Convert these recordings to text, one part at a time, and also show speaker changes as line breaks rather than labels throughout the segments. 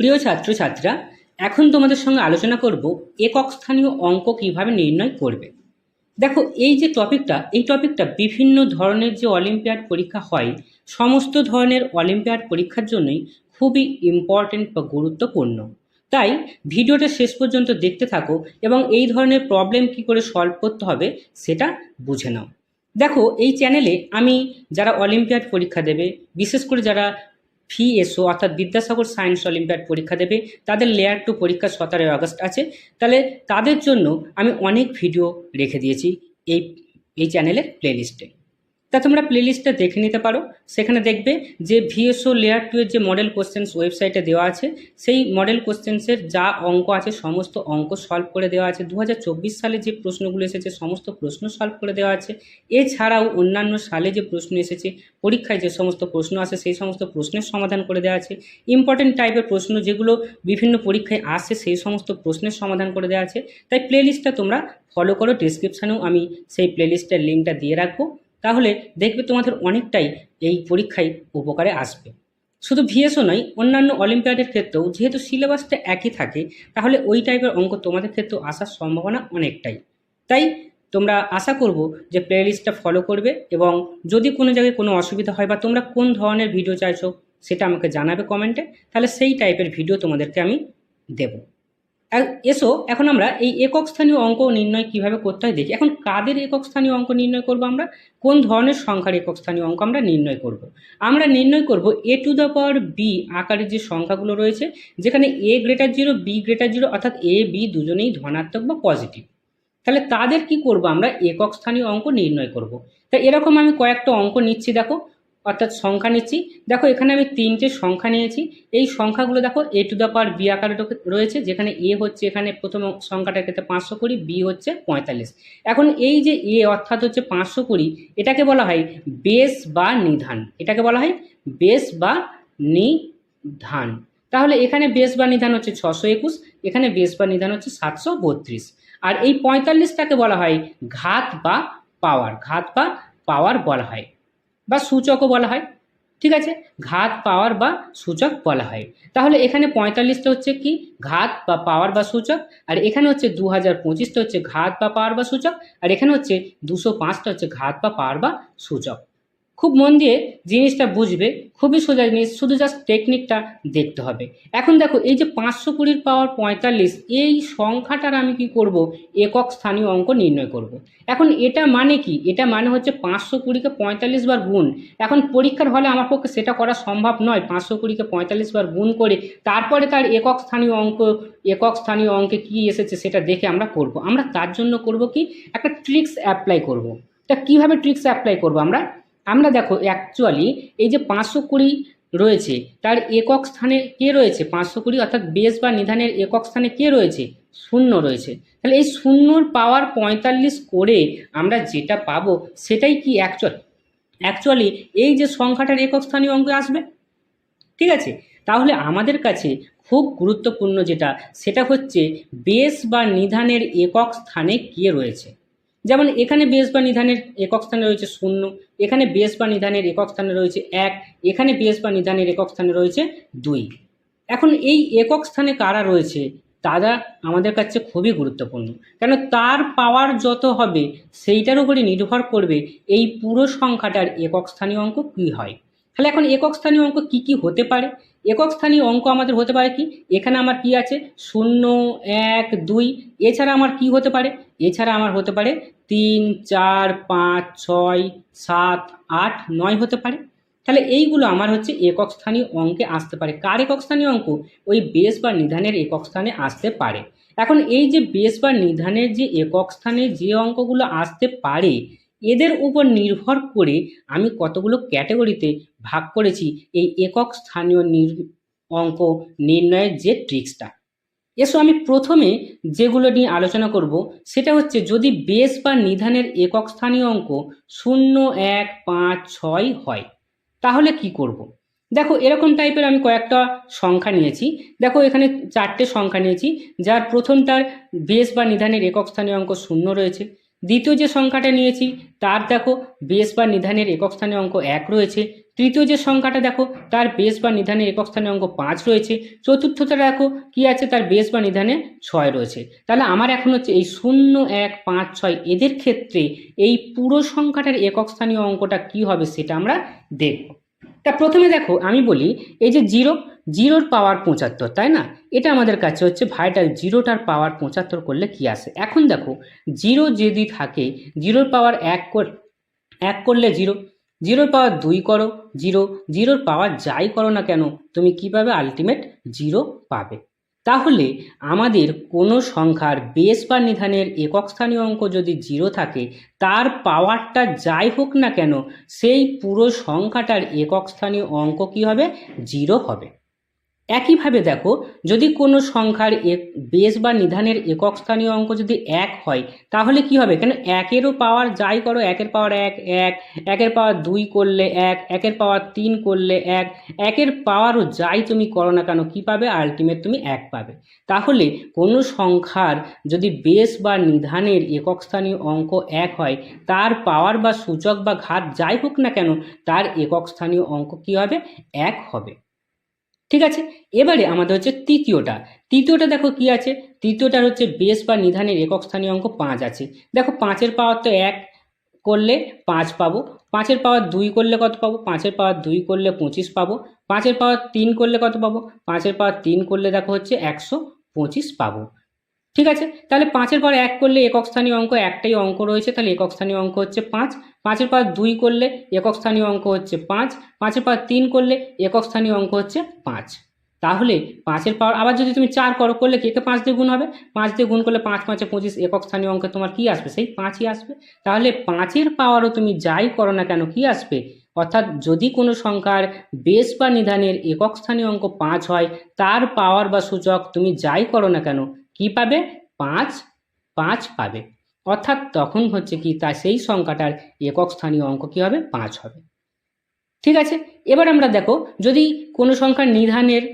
প্রিয় ছাত্রছাত্রীরা, এখন তোমাদের সঙ্গে আলোচনা করব একক স্থানীয় অঙ্ক কীভাবে নির্ণয় করবে। দেখো, এই যে টপিকটা, এই টপিকটা বিভিন্ন ধরনের যে অলিম্পিয়াড পরীক্ষা হয়, সমস্ত ধরনের অলিম্পিয়াড পরীক্ষার জন্যই খুবই ইম্পর্টেন্ট বা গুরুত্বপূর্ণ। তাই ভিডিওটা শেষ পর্যন্ত দেখতে থাকো এবং এই ধরনের প্রবলেম কি করে সলভ করতে হবে সেটা বুঝে নাও। দেখো, এই চ্যানেলে আমি যারা অলিম্পিয়াড পরীক্ষা দেবে, বিশেষ করে যারা ভিএসও অর্থাৎ বিদ্যাসাগর সায়েন্স অলিম্পিয়াড পরীক্ষা দেবে। তাদের লেয়ার টু পরীক্ষা সতেরোই আগস্ট আছে। তাহলে তাদের জন্য আমি অনেক ভিডিও রেখে দিয়েছি এই এই চ্যানেলের প্লেলিস্টে তা তোমরা প্লেলিস্টটা দেখে নিতে পারো। সেখানে দেখবে যে ভিএসও লেয়ার টু এর যে মডেল কোশ্চেন্স ওয়েবসাইটে দেওয়া আছে, সেই মডেল কোশ্চেন্সের যা অঙ্ক আছে, সমস্ত অঙ্ক সলভ করে দেওয়া আছে। দু হাজার চব্বিশ সালে যে প্রশ্নগুলো এসেছে, সমস্ত প্রশ্ন সলভ করে দেওয়া আছে। এছাড়াও অন্যান্য সালে যে প্রশ্ন এসেছে, পরীক্ষায় যে সমস্ত প্রশ্ন আসে, সেই সমস্ত প্রশ্নের সমাধান করে দেওয়া আছে। ইম্পর্টেন্ট টাইপের প্রশ্ন যেগুলো বিভিন্ন পরীক্ষায় আসে, সেই সমস্ত প্রশ্নের সমাধান করে দেওয়া আছে। তাই প্লেলিস্টটা তোমরা ফলো করো। ডিসক্রিপশানেও আমি সেই প্লেলিস্টের লিঙ্কটা দিয়ে রাখব। তাহলে দেখবে তোমাদের অনেকটাই এই পরীক্ষায় উপকারে আসবে। শুধু ভিএসও নয়, অন্যান্য অলিম্পিয়াডের ক্ষেত্রেও যেহেতু সিলেবাসটা একই থাকে, তাহলে ওই টাইপের অঙ্ক তোমাদের ক্ষেত্রেও আসার সম্ভাবনা অনেকটাই। তাই তোমরা আশা করব যে প্লেলিস্টটা ফলো করবে এবং যদি কোনো জায়গায় কোনো অসুবিধা হয় বা তোমরা কোন ধরনের ভিডিও চাইছো সেটা আমাকে জানাবে কমেন্টে তাহলে সেই টাইপের ভিডিও তোমাদেরকে আমি দেবো। এসো, এখন আমরা এই একক স্থানীয় অঙ্ক নির্ণয় কীভাবে করতে হয় দেখি। এখন কাদের একক স্থানীয় অঙ্ক নির্ণয় করব আমরা? কোন ধরনের সংখ্যার একক স্থানীয় অঙ্ক আমরা নির্ণয় করব? আমরা নির্ণয় করব A to the power B আকারের যে সংখ্যাগুলো রয়েছে, যেখানে A greater zero B greater zero অর্থাৎ এ বি দুজনেই ধনাত্মক বা পজিটিভ তাহলে তাদের কি করব আমরা? একক স্থানীয় অঙ্ক নির্ণয় করব। তা এরকম আমি কয়েকটা অঙ্ক নিচ্ছি, দেখো। অর্থাৎ সংখ্যা নিচ্ছি। দেখো, এখানে আমি তিনটে সংখ্যা নিয়েছি। এই সংখ্যাগুলো দেখো A to the power B আকারে রয়েছে, যেখানে এ হচ্ছে এখানে প্রথম সংখ্যাটার ক্ষেত্রে পাঁচশো কুড়ি বি হচ্ছে পঁয়তাল্লিশ। এখন এই যে এ অর্থাৎ হচ্ছে পাঁচশো কুড়ি, এটাকে বলা হয় বেস বা নিধান। এটাকে বলা হয় বেস বা নিধান। তাহলে এখানে বেস বা নিধান হচ্ছে ছশো একুশ, এখানে বেস বা নিধান হচ্ছে সাতশো বত্রিশ। আর এই পঁয়তাল্লিশটাকে বলা হয় ঘাত বা পাওয়ার, ঘাত বা পাওয়ার বলা হয়। বা সূচকও বলা হয়, ঠিক আছে? ঘাত, পাওয়ার বা সূচক বলা হয়। তাহলে এখানে পঁয়তাল্লিশটা হচ্ছে কি? ঘাত বা পাওয়ার বা সূচক, আর এখানে হচ্ছে দু হাজার পঁচিশটা হচ্ছে ঘাত বা পাওয়ার বা সূচক, আর এখানে হচ্ছে দুশো পাঁচটা হচ্ছে ঘাত বা পাওয়ার বা সূচক। খুব মন দিয়ে জিনিসটা বুঝবে, খুবই সোজা জিনিস, শুধু জাস্ট টেকনিকটা দেখতে হবে এখন দেখো, এই যে পাঁচশো কুড়ির পাওয়ার পঁয়তাল্লিশ, এই সংখ্যাটার আমি কি করব একক স্থানীয় অঙ্ক নির্ণয় করব। এখন এটা মানে কি এটা মানে হচ্ছে পাঁচশো কুড়িকে পঁয়তাল্লিশ বার গুণ এখন পরীক্ষার হলে আমার পক্ষে সেটা করা সম্ভব নয়, পাঁচশো কুড়িকে পঁয়তাল্লিশ বার গুণ করে তারপরে তার একক স্থানীয় অঙ্ক, একক স্থানীয় অঙ্কে কি এসেছে সেটা দেখে আমরা করব। আমরা তার জন্য করব কি একটা ট্রিক্স অ্যাপ্লাই করব। তা কীভাবে ট্রিক্স অ্যাপ্লাই করব আমরা আমরা দেখো অ্যাকচুয়ালি এই যে পাঁচশো কুড়ি রয়েছে, তার একক স্থানে কে রয়েছে? পাঁচশো কুড়ি অর্থাৎ বেস বা নিধানের একক স্থানে কে রয়েছে? শূন্য রয়েছে। তাহলে এই শূন্যর পাওয়ার পঁয়তাল্লিশ করে আমরা যেটা পাবো সেটাই কি অ্যাকচুয়াল অ্যাকচুয়ালি এই যে সংখ্যাটার একক স্থানীয় অঙ্কে আসবে। ঠিক আছে? তাহলে আমাদের কাছে খুব গুরুত্বপূর্ণ যেটা, সেটা হচ্ছে বেস বা নিধানের একক স্থানে কে রয়েছে? যেমন এখানে বেস বা নিধানের একক স্থানে রয়েছে শূন্য, এখানে বেস বা নিধানের একক স্থানে রয়েছে এক, এখানে বেস বা নিধানের একক স্থানে রয়েছে দুই। এখন এই একক স্থানে কারা রয়েছে? তারা আমাদের কাছে খুবই গুরুত্বপূর্ণ। কেন? তার পাওয়ার যত হবে, সেইটার উপরে নির্ভর করবে এই পুরো সংখ্যাটার একক স্থানীয় অঙ্ক কী হয়। তাহলে এখন একক স্থানীয় অঙ্ক কি কি হতে পারে? একক স্থানীয় অঙ্ক আমাদের হতে পারে কি? এখানে আমার কি আছে? শূন্য, এক, দুই। এছাড়া আমার কি হতে পারে? এছাড়া আমার হতে পারে তিন, চার, পাঁচ, ছয়, সাত, আট, নয় হতে পারে। তাহলে এইগুলো আমার হচ্ছে একক স্থানীয় অঙ্কে আসতে পারে। কার একক স্থানীয় অঙ্ক? ওই বেস বা নিধানের একক স্থানে আসতে পারে। এখন এই যে বেস বা নিধানের যে একক স্থানে যে অঙ্কগুলো আসতে পারে এদের উপর নির্ভর করে আমি কতগুলো ক্যাটাগরিতে ভাগ করেছি এই একক স্থানীয় নির অঙ্ক নির্ণয়ের যে ট্রিক্সটা এসো আমি প্রথমে যেগুলো নিয়ে আলোচনা করব, সেটা হচ্ছে যদি বেস বা নিধানের একক স্থানীয় অঙ্ক শূন্য, এক, পাঁচ, ছয় হয়, তাহলে কি করব। দেখো এরকম টাইপের আমি কয়েকটা সংখ্যা নিয়েছি দেখো এখানে চারটে সংখ্যা নিয়েছি, যার প্রথমটার বেস বা নিধানের একক স্থানীয় অঙ্ক শূন্য রয়েছে দ্বিতীয় যে সংখ্যাটা নিয়েছি, তার দেখো বেস বা নিধানের একক স্থানীয় অঙ্ক এক রয়েছে। তৃতীয় যে সংখ্যাটা দেখো, তার বেস বা নিধানের একক স্থানে অঙ্ক পাঁচ রয়েছে। চতুর্থটা দেখো, কি আছে? তার বেস বা নিধানে ছয় রয়েছে। তাহলে আমার এখন হচ্ছে এই শূন্য, এক, পাঁচ, ছয় এদের ক্ষেত্রে এই পুরো সংখ্যাটার একক স্থানীয় অঙ্কটা কি হবে সেটা আমরা দেখব। তা প্রথমে দেখো, আমি বলি, এই যে জিরো জিরোর পাওয়ার পঁচাত্তর, তাই না? এটা আমাদের কাছে হচ্ছে ভাইটাল জিরোটার পাওয়ার পঁচাত্তর করলে কি আসে? এখন দেখো, জিরো যদি থাকে, জিরোর পাওয়ার এক কর, এক করলে জিরো, জিরোর পাওয়ার দুই করো, জিরো, জিরোর পাওয়ার যাই করো না কেন, তুমি কী পাবে আলটিমেট জিরো পাবে? তাহলে আমাদের কোনো সংখ্যার বেস বা নিধানের একক স্থানীয় অঙ্ক যদি জিরো থাকে, তার পাওয়ারটা যাই হোক না কেন, সেই পুরো সংখ্যাটার একক স্থানীয় অঙ্ক কী হবে? জিরো হবে। একইভাবে দেখো, যদি কোনো সংখ্যার এক, বেশ বা নিধানের একক স্থানীয় অঙ্ক যদি এক হয়, তাহলে কি হবে? কেন একেরও পাওয়ার যাই করো, একের পাওয়ার এক এক, একের পাওয়ার দুই করলে এক, একের পাওয়ার তিন করলে এক, একের পাওয়ারও যাই তুমি করো না কেন, কী পাবে? আলটিমেট তুমি এক পাবে। তাহলে কোনো সংখ্যার যদি বেস বা নিধানের একক স্থানীয় অঙ্ক এক হয়, তার পাওয়ার বা সূচক বা ঘাত যাই হোক না কেন, তার একক স্থানীয় অঙ্ক কী হবে? এক হবে। ঠিক আছে? এবারে আমাদের হচ্ছে তৃতীয়টা। তৃতীয়টা দেখো কি আছে? তৃতীয়টার হচ্ছে বেশ বা নিধানের একক স্থানীয় অঙ্ক পাঁচ আছে। দেখো পাঁচের পাওয়ার তো এক করলে পাঁচ পাবো। পাঁচের পাওয়ার দুই করলে কত পাবো? পাঁচের পাওয়ার দুই করলে পঁচিশ পাবো। পাঁচের পাওয়ার তিন করলে কত পাবো? পাঁচের পাওয়ার তিন করলে দেখো হচ্ছে একশো পঁচিশ পাবো। ঠিক আছে? তাহলে পাঁচের পর এক করলে একক স্থানীয় অঙ্ক একটাই অঙ্ক রয়েছে, তাহলে একক স্থানীয় অঙ্ক হচ্ছে পাঁচ। পাঁচের পর দুই করলে একক স্থানীয় অঙ্ক হচ্ছে পাঁচ। পাঁচের পর তিন করলে একক স্থানীয় অঙ্ক হচ্ছে পাঁচ। তাহলে পাঁচের পাওয়ার আবার যদি তুমি চার করো, করলে কে কে পাঁচ দিয়ে গুণ হবে? পাঁচ দিয়ে গুণ করলে পাঁচ, পাঁচে পঁচিশ, একক স্থানীয় অঙ্কে তোমার কি আসবে? সেই পাঁচই আসবে। তাহলে পাঁচের পাওয়ারও তুমি যাই করো না কেন, কি আসবে? অর্থাৎ যদি কোনো সংখ্যার বেস বা নিধানের একক স্থানীয় অঙ্ক পাঁচ হয়, তার পাওয়ার বা সূচক তুমি যাই করো না কেন কি পাবে? পাঁচ পাঁচ পাবে। অর্থাৎ তখন হচ্ছে কি তা সেই সংখ্যাটার একক স্থানীয় অঙ্ক কী হবে? পাঁচ হবে। ঠিক আছে? এবার আমরা দেখো, যদি কোনো সংখ্যার নিধানের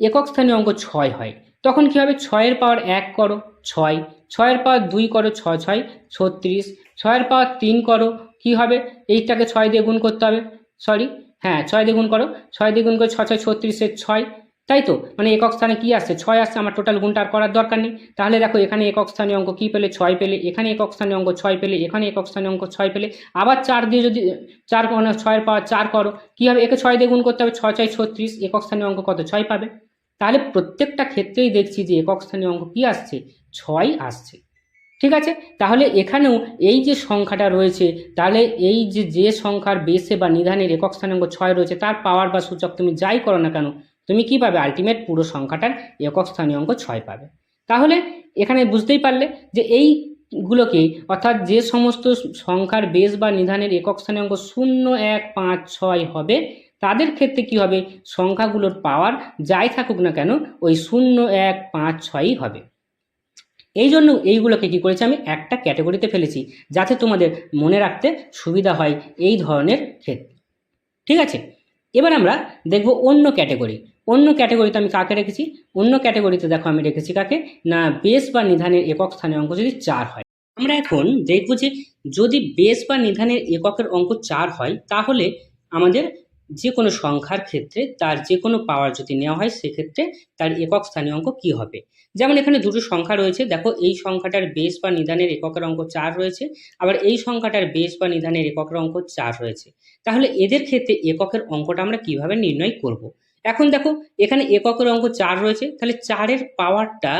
একক স্থানীয় অঙ্ক ছয় হয়, তখন কী হবে? ছয়ের পাওয়ার এক করো, ছয়। ছয়ের পাওয়ার দুই করো ছয় ছয়। ছত্রিশ। ছয়ের পাওয়ার তিন করো, কি হবে? এইটাকে ছয় দিয়ে গুণ করতে হবে। সরি হ্যাঁ ছয় দিয়ে গুণ করো। ছয় দিয়ে গুণ করে ছয় ছয়, ছত্রিশের ছয়। তাই তো মানে একক স্থানে কি আসছে? ছয় আসছে, আমার টোটাল গুণটা আর করার দরকার নেই। তাহলে দেখো, এখানে একক স্থানীয় অঙ্ক কী পেলে? ছয় পেলে। এখানে একক স্থানীয় অঙ্ক ছয় পেলে। এখানে একক স্থানীয় অঙ্ক ছয় পেলে। আবার চার দিয়ে যদি, চার মানে ছয়ের পাওয়ার চার করো, কী হবে? একে ছয় দিয়ে গুণ করতে হবে ছয় ছয় ছত্রিশ। একক স্থানীয় অঙ্ক কত? ছয় পাবে। তাহলে প্রত্যেকটা ক্ষেত্রেই দেখছি যে একক স্থানীয় অঙ্ক কী আসছে? ছয় আসছে। ঠিক আছে? তাহলে এখানেও এই যে সংখ্যাটা রয়েছে, তাহলে এই যে যে সংখ্যার বেসে বা নিধানের একক স্থানাঙ্ক ছয় রয়েছে, তার পাওয়ার বা সূচক তুমি যাই করো না কেন তুমি কি পাবে? আলটিমেট পুরো সংখ্যাটার একক স্থানীয় অঙ্ক ছয় পাবে। তাহলে এখানে বুঝতেই পারলে যে এইগুলোকে অর্থাৎ যে সমস্ত সংখ্যার বেস বা নিধানের একক স্থানীয় অঙ্ক শূন্য, এক, পাঁচ, ছয় হবে, তাদের ক্ষেত্রে কি হবে? সংখ্যাগুলোর পাওয়ার যাই থাকুক না কেন ওই শূন্য, এক, পাঁচ, ছয়ই হবে। এই জন্য এইগুলোকে কী করেছি আমি? একটা ক্যাটাগরিতে ফেলেছি, যাতে তোমাদের মনে রাখতে সুবিধা হয় এই ধরনের ক্ষেত্রে। ঠিক আছে? এবার আমরা দেখব অন্য ক্যাটাগরি অন্য ক্যাটাগরিতে আমি কাকে রেখেছি? অন্য ক্যাটাগরিতে দেখো আমি রেখেছি কাকে? না বেস বা নিধানের একক স্থানীয় অঙ্ক যদি চার হয়। আমরা এখন দেখব যে যদি বেস বা নিধানের এককের অঙ্ক চার হয়, তাহলে আমাদের যে কোনো সংখ্যার ক্ষেত্রে তার যে কোনো পাওয়ার যদি নেওয়া হয়, সেক্ষেত্রে তার একক স্থানীয় অঙ্ক কী হবে? যেমন এখানে দুটো সংখ্যা রয়েছে, দেখো এই সংখ্যাটার বেস বা নিধানের এককের অঙ্ক চার রয়েছে, আবার এই সংখ্যাটার বেস বা নিধানের এককের অঙ্ক চার রয়েছে। তাহলে এদের ক্ষেত্রে এককের অঙ্কটা আমরা কীভাবে নির্ণয় করব। এখন দেখো, এখানে এককের অঙ্ক চার রয়েছে। তাহলে চারের পাওয়ারটা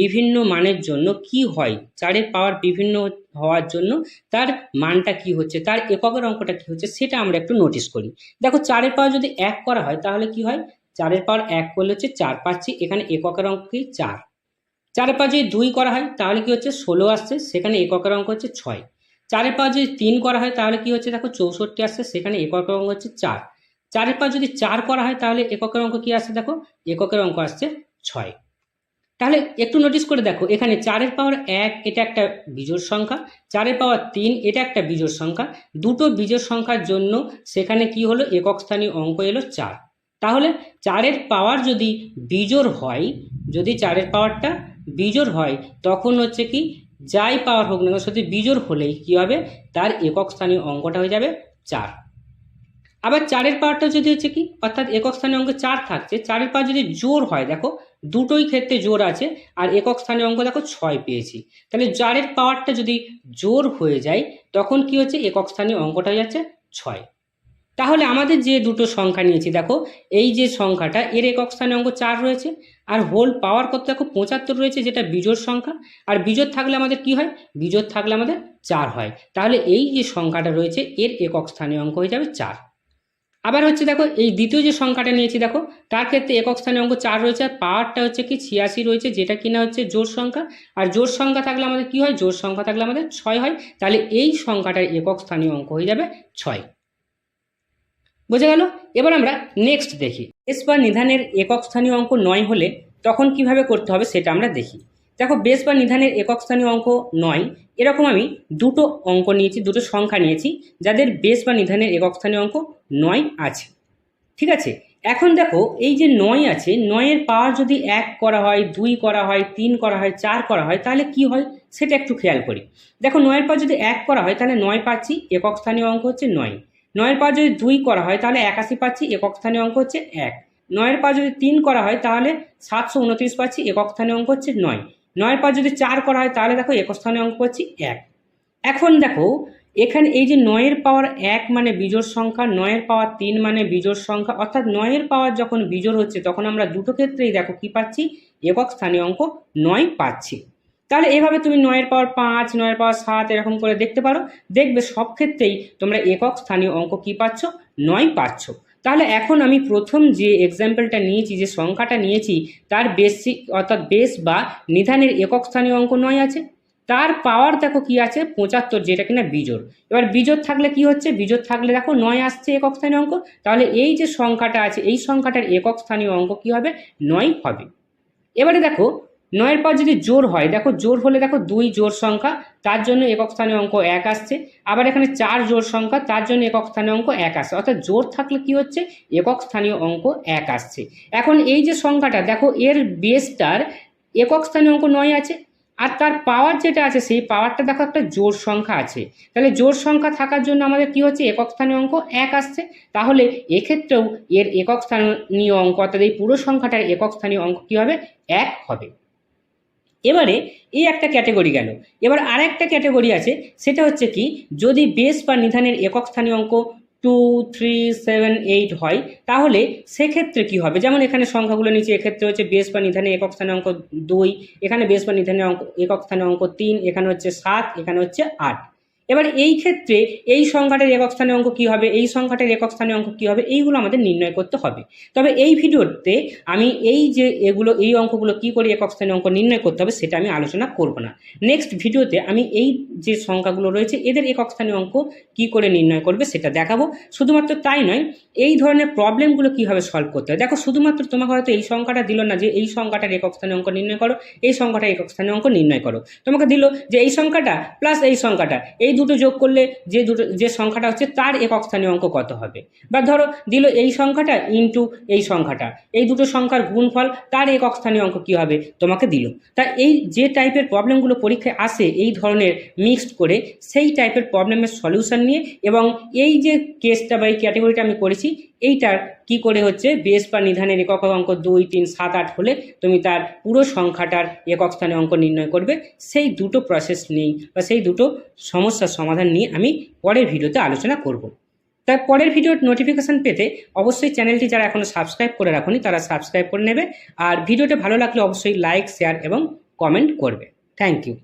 বিভিন্ন মানের জন্য কি হয়? চারের পাওয়ার বিভিন্ন হওয়ার জন্য তার মানটা কি হচ্ছে? তার এককের অঙ্কটা কি হচ্ছে? সেটা আমরা একটু নোটিস করি। দেখো, চারের পাওয়ার যদি এক করা হয়, তাহলে কি হয়? চারের পাওয়ার এক করলে হচ্ছে চার পাচ্ছি, এখানে এককের অঙ্ক কি? চার। চারের পাওয়ার যদি দুই করা হয়, তাহলে কি হচ্ছে? ষোলো আসছে, সেখানে এককের অঙ্ক হচ্ছে ছয়। চারের পাওয়ার যদি তিন করা হয়, তাহলে কি হচ্ছে? দেখো, চৌষট্টি আসছে, সেখানে এককের অঙ্ক হচ্ছে চার। চারের পাওয়ার যদি চার করা হয়, তাহলে এককের অঙ্ক কি আসছে দেখো? এককের অঙ্ক আসছে ছয়। তাহলে একটু নোটিস করে দেখো, এখানে চারের পাওয়ার এক, এটা একটা বিজোড় সংখ্যা। চারের পাওয়ার তিন, এটা একটা বিজোড় সংখ্যা। দুটো বিজোড় সংখ্যার জন্য সেখানে কি হলো? একক স্থানীয় অঙ্ক এলো চার। তাহলে চারের পাওয়ার যদি বিজোড় হয়, যদি চারের পাওয়ারটা বিজোড় হয়, তখন হচ্ছে কি? যাই পাওয়ার হোক না সাথে বিজোড় হলেই কী হবে? তার একক স্থানীয় অঙ্কটা হয়ে যাবে চার। আবার চারের পাওয়ারটা যদি হচ্ছে কি, অর্থাৎ একক স্থানীয় অঙ্ক চার থাকছে, চারের পাওয়ার যদি জোর হয়, দেখো, দুটোই ক্ষেত্রে জোর আছে, আর একক স্থানীয় অঙ্ক দেখো ছয় পেয়েছি। তাহলে চারের পাওয়ারটা যদি জোর হয়ে যায়, তখন কি হচ্ছে, একক স্থানীয় অঙ্কটা যাচ্ছে ছয়। তাহলে আমাদের যে দুটো সংখ্যা নিয়েছি, দেখো, এই যে সংখ্যাটা, এর একক স্থানীয় অঙ্ক চার রয়েছে, আর হোল পাওয়ার কত, দেখো, পঁচাত্তর রয়েছে, যেটা বিজোড় সংখ্যা, আর বিজোড় থাকলে আমাদের কি হয়, বিজোড় থাকলে আমাদের চার হয়। তাহলে এই যে সংখ্যাটা রয়েছে, এর একক স্থানীয় অঙ্ক হয়ে যাবে চার। আবার হচ্ছে দেখো, এই দ্বিতীয় যে সংখ্যাটা নিয়েছি দেখো, তার ক্ষেত্রে একক স্থানীয় অঙ্ক চার রয়েছে, আর পাওয়ারটা হচ্ছে কি ছিয়াশি রয়েছে, যেটা কিনা হচ্ছে জোর সংখ্যা। আর জোর সংখ্যা থাকলে আমাদের কি হয়? জোর সংখ্যা থাকলে আমাদের ছয় হয়, তাহলে এই সংখ্যাটার একক স্থানীয় অঙ্ক হয়ে যাবে ছয়। বোঝা গেল? এবার আমরা নেক্সট দেখি। বেস বা নিধানের একক স্থানীয় অঙ্ক নয় হলে তখন কীভাবে করতে হবে সেটা আমরা দেখি। দেখো বেস বা নিধানের একক স্থানীয় অঙ্ক নয়, এরকম আমি দুটো অঙ্ক নিয়েছি, দুটো সংখ্যা নিয়েছি, যাদের বেস বা নিধানের একক স্থানীয় অঙ্ক নয় আছে। ঠিক আছে? এখন দেখো, এই যে নয় আছে, নয়ের পাওয়ার যদি এক করা হয়, দুই করা হয়, তিন করা হয়, চার করা হয়, তাহলে কি হয়? সেটা একটু খেয়াল করি। দেখো, নয়ের পাওয়ার যদি এক করা হয়, তাহলে নয় পাচ্ছি, একক স্থানীয় অঙ্ক হচ্ছে নয়। নয়ের পাওয়ার যদি দুই করা হয়, তাহলে একাশি পাচ্ছি, একক স্থানীয় অঙ্ক হচ্ছে এক। নয়ের পাওয়ার যদি তিন করা হয়, তাহলে সাতশো উনত্রিশ পাচ্ছি, একক স্থানীয় অঙ্ক হচ্ছে নয়। নয়ের পাওয়ার যদি চার করা হয়, তাহলে দেখো, একক স্থানীয় অঙ্ক হচ্ছে এক। এখন দেখো এখানে এই যে নয়ের পাওয়ার এক মানে বিজোড় সংখ্যা, নয়ের পাওয়ার তিন মানে বিজোড় সংখ্যা, অর্থাৎ নয়ের পাওয়ার যখন বিজোড় হচ্ছে, তখন আমরা দুটো ক্ষেত্রেই দেখো কি পাচ্ছি? একক স্থানীয় অঙ্ক নয় পাচ্ছি। তাহলে এভাবে তুমি নয়ের পাওয়ার পাঁচ, নয়ের পাওয়ার সাত এরকম করে দেখতে পারো। দেখবে সব ক্ষেত্রেই তোমরা একক স্থানীয় অঙ্ক কি পাচ্ছ? নয় পাচ্ছ। তাহলে এখন আমি প্রথম যে এক্সাম্পলটা নিয়েছি, যে সংখ্যাটা নিয়েছি, তার বেসিক অর্থাৎ বেস বা নিধানের একক স্থানীয় অঙ্ক নয় আছে। তার পাওয়ার দেখো কি আছে? পঁচাত্তর, যেটা কিনা বিজোর এবার বিজোড় থাকলে কি হচ্ছে? বিজোড় থাকলে দেখো নয় আসছে একক স্থানীয় অঙ্ক। তাহলে এই যে সংখ্যাটা আছে, এই সংখ্যাটার একক স্থানীয় অঙ্ক কি হবে? নয় হবে। এবারে দেখো, নয়ের পর যদি জোর হয়, দেখো জোর হলে দেখো দুই জোর সংখ্যা, তার জন্য একক স্থানীয় অঙ্ক এক আসছে। আবার এখানে চার জোর সংখ্যা, তার জন্য একক স্থানীয় অঙ্ক এক আসছে। অর্থাৎ জোর থাকলে কি হচ্ছে? একক স্থানীয় অঙ্ক এক আসছে। এখন এই যে সংখ্যাটা, দেখো এর বেসটার একক স্থানীয় অঙ্ক নয় আছে। আর তার পাওয়ার যেটা আছে, সেই পাওয়ারটা দেখো একটা জোর সংখ্যা আছে। তাহলে জোর সংখ্যা থাকার জন্য আমাদের কি হচ্ছে? একক স্থানীয় অঙ্ক এক আসছে। তাহলে এক্ষেত্রেও এর একক স্থানীয় অঙ্ক, অর্থাৎ এই পুরো সংখ্যাটার একক স্থানীয় অঙ্ক কী হবে? এক হবে। এবারে এই একটা ক্যাটেগরি গেল। এবার আর একটা ক্যাটেগরি আছে, সেটা হচ্ছে কি, যদি বেস বা নিধানের একক স্থানীয় অঙ্ক টু থ্রি সেভেন এইট হয়, তাহলে সেক্ষেত্রে কি হবে? যেমন এখানে সংখ্যাগুলো নিচে, এক্ষেত্রে হচ্ছে বেশ বা নিধানে একক স্থানে অঙ্ক দুই, এখানে বেশ বা নিধানে অঙ্ক, একক স্থানে অঙ্ক তিন, এখানে হচ্ছে সাত, এখানে হচ্ছে আট। এবার এই ক্ষেত্রে এই সংখ্যাটার একক স্থানীয় অঙ্ক কী হবে? এই সংখ্যাটার একক স্থানীয় অঙ্ক কী হবে? এইগুলো আমাদের নির্ণয় করতে হবে। তবে এই ভিডিওতে আমি এই যে এগুলো, এই অঙ্কগুলো কী করে একক স্থানীয় অঙ্ক নির্ণয় করতে হবে সেটা আমি আলোচনা করব না। নেক্সট ভিডিওতে আমি এই যে সংখ্যাগুলো রয়েছে, এদের একক স্থানীয় অঙ্ক কী করে নির্ণয় করবে সেটা দেখাবো। শুধুমাত্র তাই নয়, এই ধরনের প্রবলেমগুলো কীভাবে সলভ করতে হয়? দেখো, শুধুমাত্র তোমাকে হয়তো এই সংখ্যাটা দিল না যে এই সংখ্যাটার একক স্থানীয় অঙ্ক নির্ণয় করো, এই সংখ্যাটা একক স্থানীয় অঙ্ক নির্ণয় করো। তোমাকে দিল যে এই সংখ্যাটা প্লাস এই সংখ্যাটা, এই দুটো যোগ করলে যে দুটো, যে সংখ্যাটা হচ্ছে তার একক স্থানীয় অঙ্ক কত হবে? বা ধরো, দিল এই সংখ্যাটা ইন্টু এই সংখ্যাটা। এই দুটো সংখ্যার গুণফল তার একক স্থানীয় অঙ্ক কী হবে? তোমাকে দিল। তা এই যে টাইপের প্রবলেমগুলো পরীক্ষায় আসে, এই ধরনের মিক্সড করে সেই টাইপের প্রবলেমের সলিউশন নিয়ে এবং এই যে কেসটা বা এই ক্যাটেগরিটা আমি করেছি, এইটার কি করে হচ্ছে? বেস বা নিধানের একক অঙ্ক দুই, তিন, সাত, আট হলে তুমি তার পুরো সংখ্যাটার একক স্থানে অঙ্ক নির্ণয় করবে। সেই দুটো প্রসেস নেই বা সেই দুটো সমস্যার সমাধান নিয়ে আমি পরের ভিডিওতে আলোচনা করব। তাই পরের ভিডিওর নোটিফিকেশান পেতে অবশ্যই চ্যানেলটি যারা এখনও সাবস্ক্রাইব করে রাখুনি, তারা সাবস্ক্রাইব করে নেবে। আর ভিডিওটা ভালো লাগলে অবশ্যই লাইক শেয়ার এবং কমেন্ট করবে। Thank you